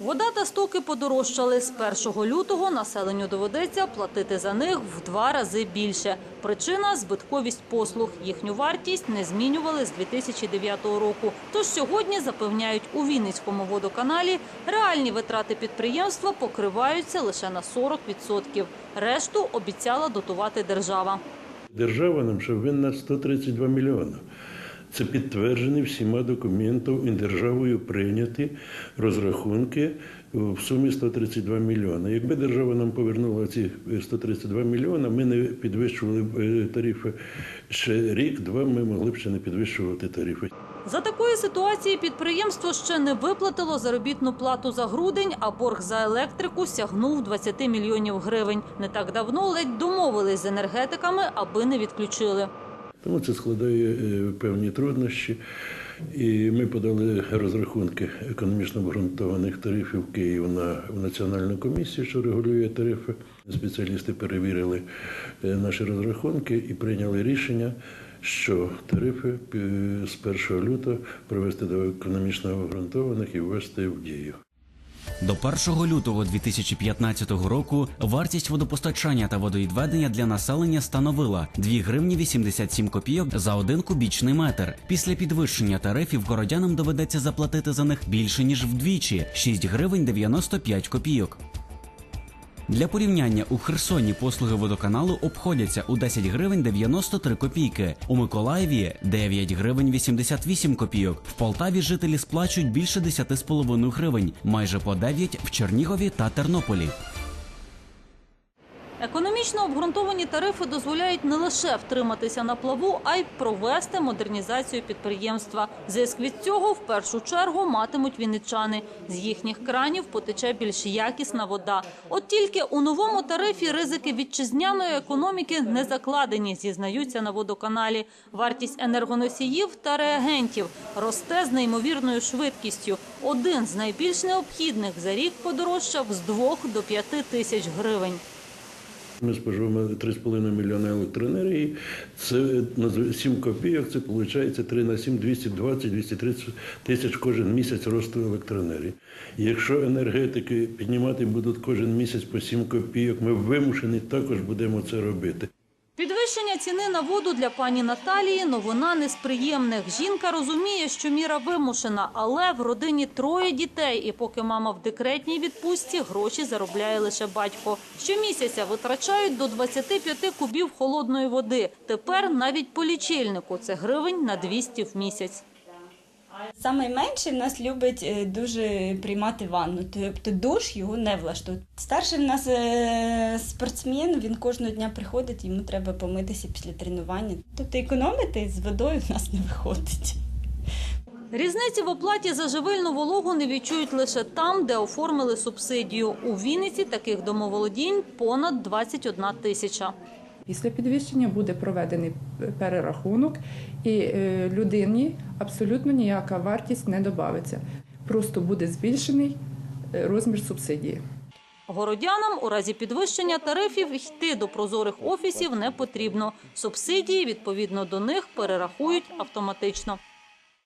Вода та стоки подорожчали. З 1 лютого населенню доведеться платити за них в два рази більше. Причина – збитковість послуг. Їхню вартість не змінювали з 2009 року. Тож сьогодні, запевняють у Вінницькому водоканалі, реальні витрати підприємства покриваються лише на 40%. Решту обіцяла дотувати держава. Держава нам ще винна 132 мільйони. Це підтверджені всіма документами і державою прийняті розрахунки в сумі 132 мільйони. Якби держава нам повернула ці 132 мільйони, ми не підвищували е, тарифи ще рік-два. Ми могли б ще не підвищувати тарифи. За такої ситуації підприємство ще не виплатило заробітну плату за грудень, а борг за електрику сягнув 20 мільйонів гривень. Не так давно ледь домовились з енергетиками, аби не відключили. Тому це складає е, певні труднощі. І ми подали розрахунки економічно обґрунтованих тарифів Києву на в Національну комісію, що регулює тарифи. Спеціалісти перевірили е, наші розрахунки і прийняли рішення, що тарифи е, з 1 лютого привести до економічно обґрунтованих і ввести в дію. До 1 лютого 2015 року вартість водопостачання та водовідведення для населення становила 2 гривні 87 копійок за один кубічний метр. Після підвищення тарифів городянам доведеться заплатити за них більше ніж вдвічі 6 гривень 95 копійок. Для порівняння у Херсоні послуги водоканалу обходяться у 10 гривень 93 копійки, у Миколаєві 9 гривень 88 копійок. В Полтаві жителі сплачують більше 10,5 гривень, майже по 9 в Чернігові та Тернополі. Економічно обґрунтовані тарифи дозволяють не лише втриматися на плаву, а й провести модернізацію підприємства. Зиск від цього в першу чергу матимуть вінничани. З їхніх кранів потече більш якісна вода. От тільки у новому тарифі ризики вітчизняної економіки не закладені, зізнаються на водоканалі. Вартість енергоносіїв та реагентів росте з неймовірною швидкістю. Один з найбільш необхідних за рік подорожчав з 2 до 5 тисяч гривень. Ми споживаємо 3,5 мільйона електроенергії. Це на 7 копійок, це виходить 3 на 7, 220-230 тисяч кожен місяць росту електроенергії. Якщо енергетики піднімати будуть кожен місяць по 7 копійок, ми вимушені також будемо це робити. Підвищення ціни на воду для пані Наталії – новина не з приємних. Жінка розуміє, що міра вимушена, але в родині троє дітей, і поки мама в декретній відпустці, гроші заробляє лише батько. Щомісяця витрачають до 25 кубів холодної води. Тепер навіть по лічильнику – це гривень на 200 в місяць. Саме менший нас любить е, дуже приймати ванну, тобто душ його не влаштує. Старший в нас е, спортсмен, він кожного дня приходить, йому треба помитися після тренування. Тобто економити з водою в нас не виходить. Різниці в оплаті за живильну вологу не відчують лише там, де оформили субсидію. У Вінниці таких домоволодінь понад 21 тисяча. Після підвищення буде проведений перерахунок, і е, людині абсолютно ніяка вартість не додається. Просто буде збільшений е, розмір субсидії. Городянам у разі підвищення тарифів йти до прозорих офісів не потрібно. Субсидії відповідно до них перерахують автоматично.